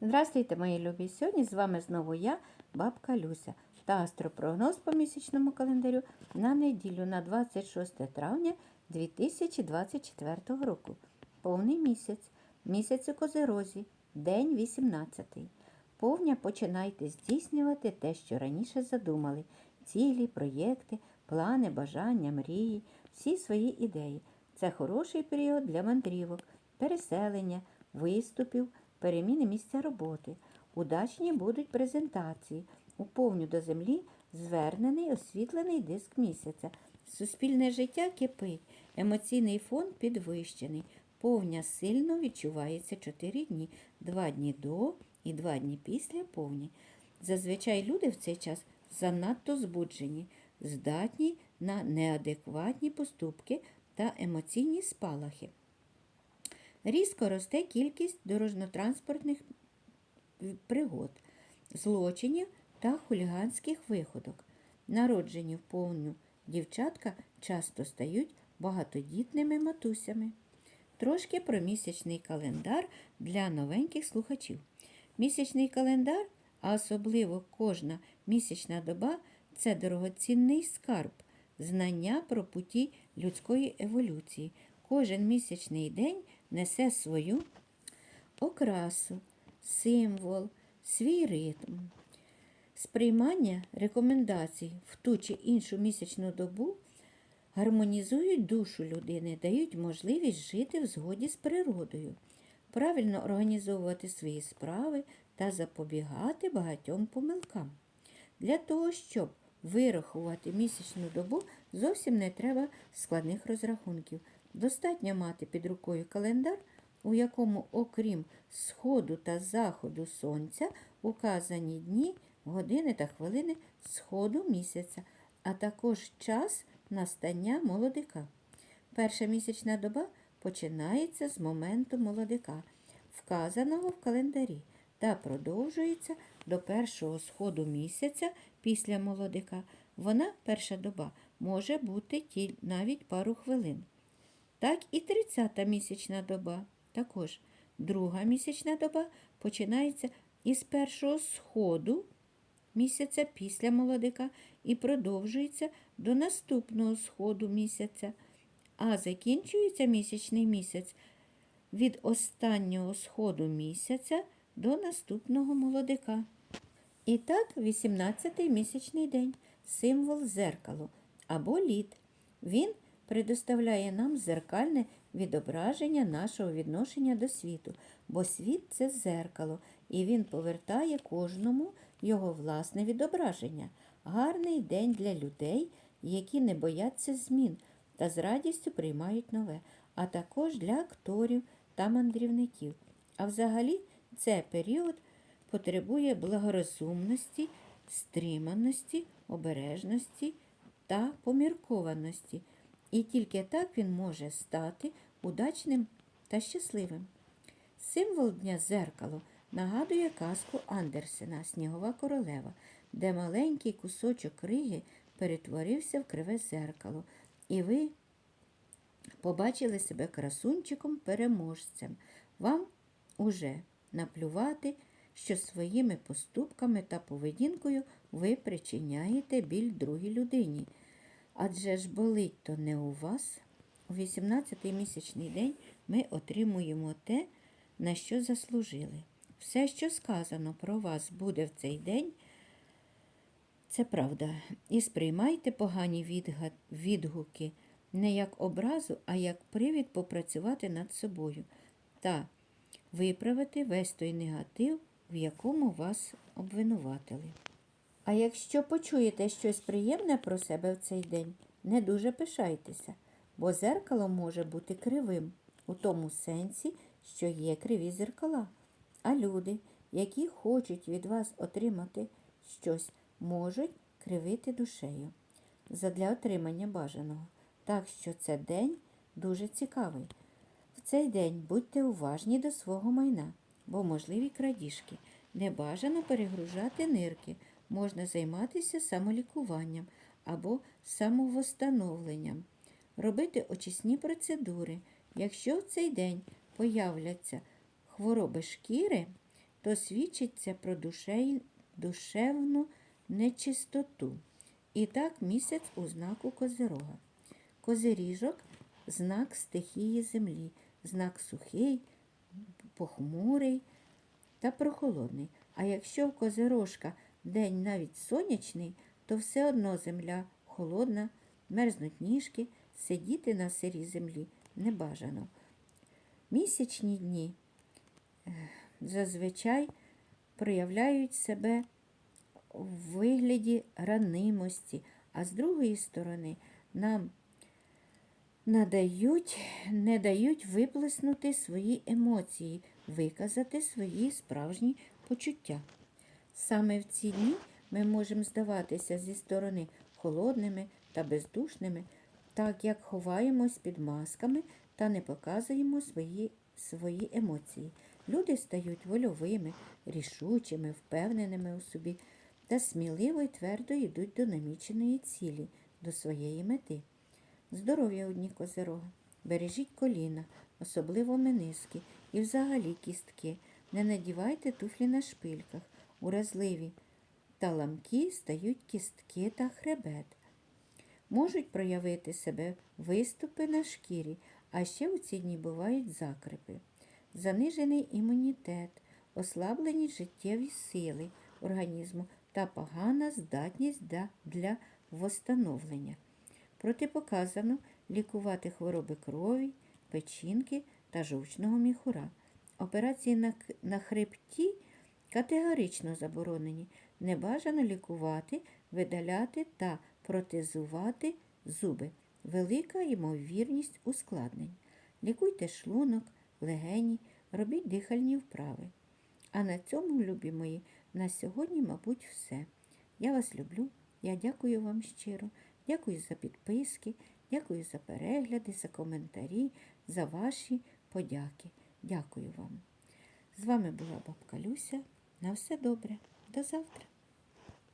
Здравствуйте, мої любі! Сьогодні з вами знову я, бабка Люся, та астропрогноз по місячному календарю на неділю на 26 травня 2024 року. Повний місяць, місяць у Козерозі, день 18. Повня починайте здійснювати те, що раніше задумали: цілі, проєкти, плани, бажання, мрії, всі свої ідеї. Це хороший період для мандрівок, переселення, виступів, переміни місця роботи. Удачні будуть презентації. У повню до землі звернений освітлений диск місяця. Суспільне життя кипить, емоційний фон підвищений. Повня сильно відчувається 4 дні, 2 дні до і 2 дні після повні. Зазвичай люди в цей час занадто збуджені, здатні на неадекватні поступки та емоційні спалахи. Різко росте кількість дорожньо-транспортних пригод, злочинів та хуліганських виходок. Народжені в повню дівчатка часто стають багатодітними матусями. Трошки про місячний календар для новеньких слухачів. Місячний календар, а особливо кожна місячна доба це дорогоцінний скарб, знання про путі людської еволюції. Кожен місячний день несе свою окрасу, символ, свій ритм. Сприймання рекомендацій в ту чи іншу місячну добу гармонізують душу людини, дають можливість жити в згоді з природою, правильно організовувати свої справи та запобігати багатьом помилкам. Для того, щоб вирахувати місячну добу, зовсім не треба складних розрахунків. Достатньо мати під рукою календар, у якому, окрім сходу та заходу сонця, указані дні, години та хвилини сходу місяця, а також час настання молодика. Перша місячна доба починається з моменту молодика, вказаного в календарі, та продовжується до першого сходу місяця після молодика. Вона, перша доба, може бути навіть пару хвилин. Так і 30-та місячна доба. Також друга місячна доба починається із першого сходу місяця після молодика і продовжується до наступного сходу місяця, а закінчується місячний місяць від останнього сходу місяця до наступного молодика. І так, 18-й місячний день символ зеркало або лід. Він предоставляє нам зеркальне відображення нашого відношення до світу, бо світ це зеркало, і він повертає кожному його власне відображення. Гарний день для людей, які не бояться змін та з радістю приймають нове, а також для акторів та мандрівників. А взагалі, це період потребує благорозумності, стриманості, обережності та поміркованості. І тільки так він може стати удачним та щасливим. Символ дня зеркало нагадує казку Андерсена Снігова королева, де маленький кусочок криги перетворився в криве зеркало, і ви побачили себе красунчиком-переможцем. Вам уже наплювати, що своїми поступками та поведінкою ви причиняєте біль другій людині. Адже ж болить то не у вас. У 18-й місячний день ми отримуємо те, на що заслужили. Все, що сказано про вас буде в цей день, це правда. І сприймайте погані відгуки не як образу, а як привід попрацювати над собою та виправити весь той негатив, в якому вас обвинуватили. А якщо почуєте щось приємне про себе в цей день, не дуже пишайтеся, бо зеркало може бути кривим у тому сенсі, що є криві зеркала. А люди, які хочуть від вас отримати щось, можуть кривити душею задля отримання бажаного. Так що це день дуже цікавий. В цей день будьте уважні до свого майна, бо можливі крадіжки. Не бажано перегружати нирки, можна займатися самолікуванням або самовосстановленням, робити очисні процедури. Якщо в цей день появляться хвороби шкіри, то то свідчиться про душей, душевну нечистоту. І так місяць у знаку Козирога. Козиріжок знак стихії землі, знак сухий, похмурий та прохолодний. А якщо в козирожка день навіть сонячний, то все одно земля холодна, мерзнуть ніжки, сидіти на сирій землі не бажано. Місячні дні е, зазвичай проявляють себе в вигляді ранимості, а з другої сторони нам надають, не дають виплеснути свої емоції, виказати свої справжні почуття. Саме в ці дні ми можемо здаватися зі сторони холодними та бездушними, так як ховаємось під масками та не показуємо свої, свої емоції. Люди стають вольовими, рішучими, впевненими у собі та сміливо й твердо йдуть до наміченої цілі, до своєї мети. Здоров'я у дні козирога. Бережіть коліна, особливо мениски і взагалі кістки. Не надівайте туфлі на шпильках. Уразливі та ламкі стають кістки та хребет. Можуть проявити себе виступи на шкірі, а ще у ці дні бувають закрипи. Занижений імунітет, ослаблені життєві сили організму та погана здатність для восстановлення. Протипоказано лікувати хвороби крові, печінки та жовчного міхура. Операції на хребті категорично заборонені. Не бажано лікувати, видаляти та протезувати зуби. Велика ймовірність ускладнень. Лікуйте шлунок, легені, робіть дихальні вправи. А на цьому, любі мої, на сьогодні, мабуть, все. Я вас люблю. Я дякую вам щиро. Дякую за підписки, дякую за перегляди, за коментарі, за ваші подяки. Дякую вам. З вами була бабка Люся. На все добре. До завтра.